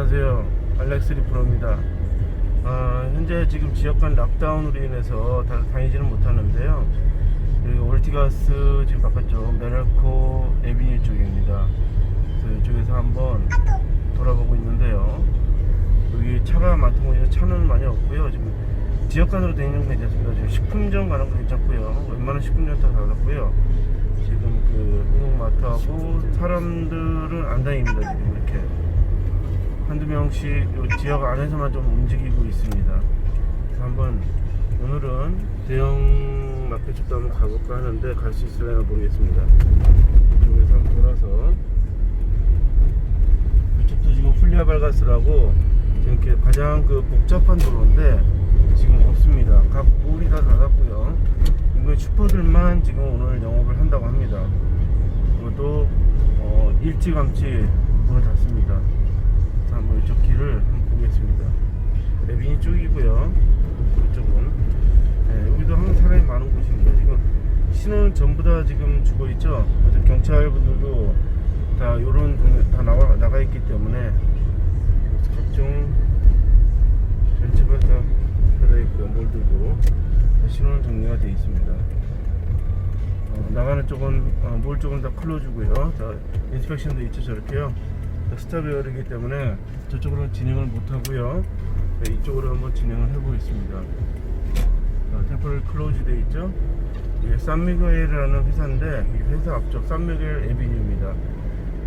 안녕하세요. 알렉스 리 프로입니다. 아, 현재 지금 지역 간 락다운으로 인해서 다, 다니지는 못하는데요. 여기 올티가스 지금 바깥쪽 메랄코 에비뉴 쪽입니다. 그래서 이쪽에서 한번 돌아보고 있는데요. 여기 차가 많던 곳이 차는 많이 없고요. 지금 지역 간으로 다니는 건 괜찮습니다. 지금 식품점 가는 건 괜찮고요. 웬만한 식품점 다 닫았고요. 지금 그 한국마트하고 사람들은 안 다닙니다. 지금 이렇게. 한두 명씩 요 지역 안에서만 좀 움직이고 있습니다. 그래서 한번 오늘은 대형 마켓 쪽도 한번 가볼까 하는데 갈 수 있을려나 모르겠습니다. 이쪽에서 한번 돌아서 이쪽도 지금 풀리아 발가스라고 이렇게 가장 그 복잡한 도로인데 지금 없습니다. 각 몰이 다 닫았고요. 인근 슈퍼들만 지금 오늘 영업을 한다고 합니다. 그것도 어, 일찌감치 문을 닫습니다. 한번 이쪽 길을 한번 보겠습니다. 레빈이 쪽이고요. 이쪽은 네, 여기도 항상 사람이 많은 곳입니다. 지금 신호는 전부 다 지금 주고 있죠. 경찰분들도 다 요런 동네 다 나와 나가 있기 때문에 각종 전체가 다 펴져 있고요. 몰들도 신호는 정리가 되어 있습니다. 어, 나가는 쪽은 어, 몰 쪽은 다 클로즈고요. 자, 인스펙션도 있죠 저렇게요. 스타베어이기 때문에 저쪽으로 진행을 못 하고요. 네, 이쪽으로 한번 진행을 해보겠습니다. 어, 템플 클로즈 돼 있죠. 이게 산미겔이라는 회사인데 이 회사 앞쪽 산미겔 에비뉴입니다.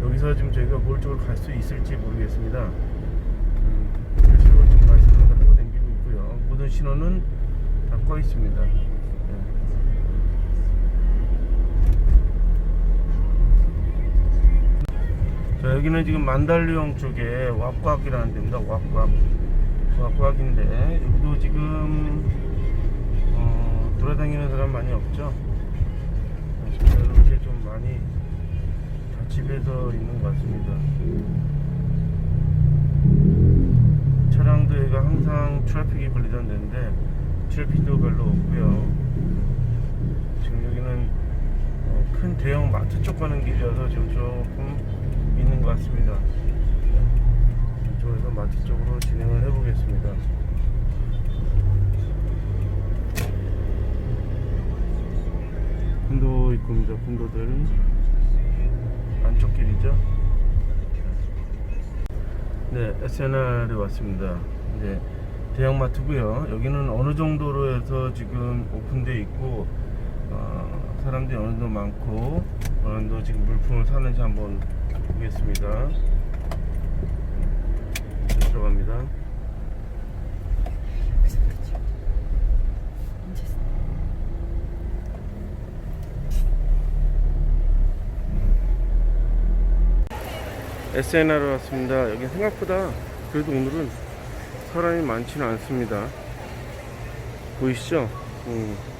여기서 지금 저희가 뭘 쪽으로 갈 수 있을지 모르겠습니다. 음, 실로 지금 말씀을 하고 다니고 있고요. 모든 신호는 다 꺼 있습니다. 네. 자 여기는 지금 만달리옹 쪽에 왁곽이라는 데입니다. 왁곽 왁곽인데 여기도 지금 어, 돌아다니는 사람 많이 없죠. 이렇게 좀 많이 다 집에서 있는 것 같습니다. 차량도 여기가 항상 트래픽이 걸리던 데인데 트래픽도 별로 없고요. 지금 여기는 어, 큰 대형 마트 쪽 가는 길이어서 지금 조금 있는 것 같습니다. 이쪽에서 마트 쪽으로 진행을 해보겠습니다. 군도 있고입니다. 군도들 안쪽 길이죠. 네, SNR에 왔습니다. 이제 대형마트고요. 여기는 어느 정도로 해서 지금 오픈되어 있고 어, 사람들이 어느 정도 많고 어느 정도 지금 물품을 사는지 한번 보겠습니다. 네, 들어갑니다. SNR로 왔습니다. 여기 생각보다 그래도 오늘은 사람이 많지는 않습니다. 보이시죠? 음.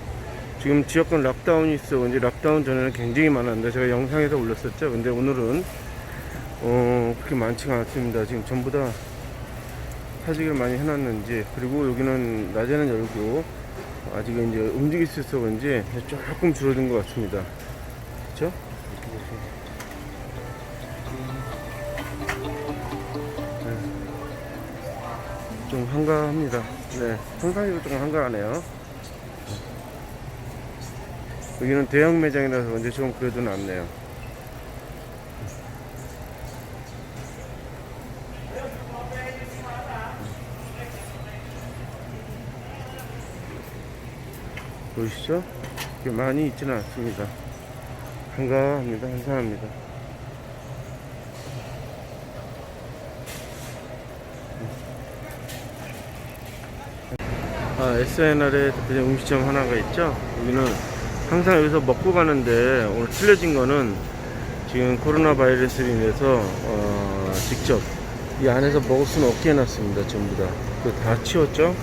지금 지역권 락다운이 있어. 이제 락다운 전에는 굉장히 많았는데 제가 영상에서 올렸었죠. 근데 오늘은 어, 그렇게 많지가 않습니다. 지금 전부 다 사직을 많이 해놨는지 그리고 여기는 낮에는 열고 아직 이제 움직일 수 있어 그런지 조금 줄어든 것 같습니다. 그렇죠? 좀 한가합니다. 네, 평상시도 좀 한가하네요. 여기는 대형 매장이라서 그런지 좀 그래도 낫네요. 보이시죠? 이렇게 많이 있지는 않습니다. 한가합니다. 한산합니다. 아, SNR에 대표적 음식점 하나가 있죠. 여기는 항상 여기서 먹고 가는데 오늘 틀려진 거는 지금 코로나 바이러스로 인해서 어, 직접 이 안에서 먹을 수는 없게 해놨습니다. 전부 다. 그다 치웠죠.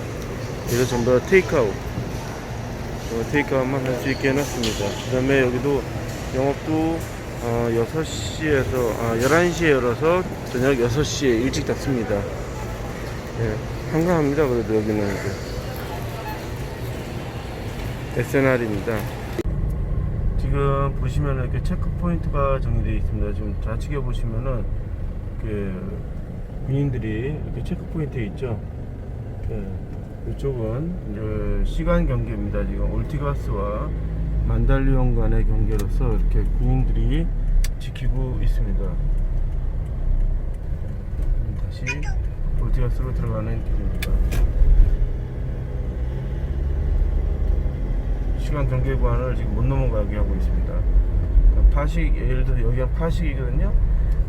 그래서 전부 다 테이크아웃. 어, 테이크아웃만 할 수 있게 해놨습니다. 그 다음에 여기도 영업도 어, 6시에서 아, 11시에 열어서 저녁 6시에 일찍 닫습니다. 예, 한가합니다. 그래도 여기는 이제. SNR입니다. 지금 보시면 이렇게 체크 포인트가 정리되어 있습니다. 지금 좌측에 보시면은 그 군인들이 이렇게 체크 포인트에 있죠. 네. 이쪽은 시간 경계입니다. 지금 올티가스와 만달리온 간의 경계로서 이렇게 군인들이 지키고 있습니다. 다시 올티가스로 들어가는 길입니다. 시간 경계 구간을 지금 못 넘어가게 하고 있습니다. 파식 예를 들어 여기가 파식이거든요.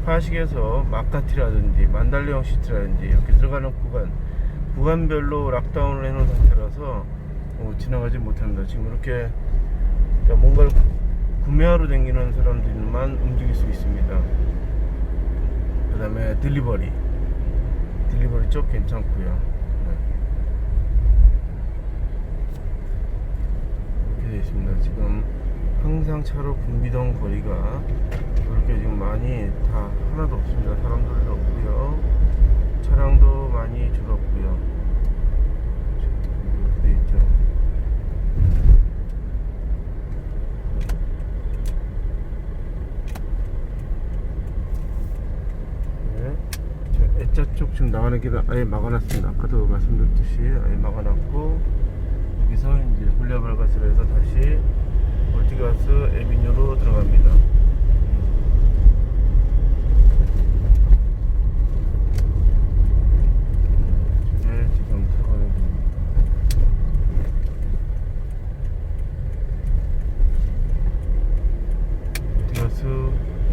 파식에서 마카티라든지 만달레옹 시티라든지 이렇게 들어가는 구간 구간별로 락다운을 해놓은 상태라서 어, 지나가지 못합니다. 지금 이렇게 그러니까 뭔가를 구매하러 다니는 사람들만 움직일 수 있습니다. 그 다음에 딜리버리 딜리버리 쪽 괜찮고요. 네. 이렇게 되어 있습니다. 지금 항상 차로 붐비던 거리가 그렇게 지금 많이 다 하나도 없습니다. 사람들도 없고요. 차량도 많이 줄었고요. 이렇게 돼 있죠. 네. 자, 애자 쪽 지금 나가는 길을 아예 막아놨습니다. 아까도 말씀드렸듯이 아예 막아놨고 여기서 이제 훌리아발가스로 해서 다시 올티가스 에비뉴로 들어갑니다.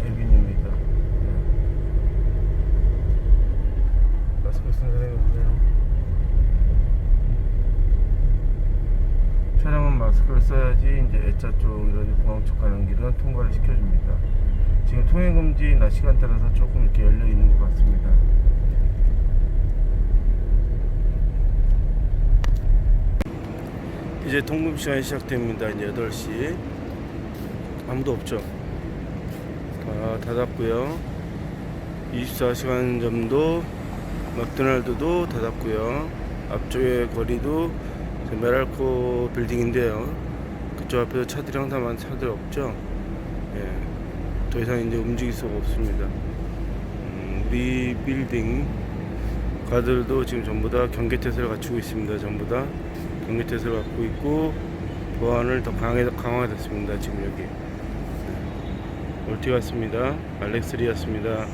에비뉴입니다. 네. 마스크 쓴 사람이 없네요. 차량은 마스크를 써야지 이제 A자 쪽 이런 공항 쪽 가는 길은 통과를 시켜줍니다. 지금 통행 금지 낮 시간 따라서 조금 이렇게 열려 있는 것 같습니다. 이제 통금 시간이 시작됩니다. 이제 8시 아무도 없죠. 다 닫았고요. 24시간 점도 맥도날드도 닫았고요. 앞쪽의 거리도 저 메랄코 빌딩인데요. 그쪽 앞에서 차들이 항상 많은 차들 없죠. 예. 더 이상 이제 움직일 수가 없습니다. 음, 우리 빌딩 가들도 지금 전부 다 경계태세를 갖추고 있습니다. 전부 다 경계태세를 갖고 있고 보안을 더 강해, 강화됐습니다. 지금 여기. 네. 올티 갔습니다. 알렉스리였습니다.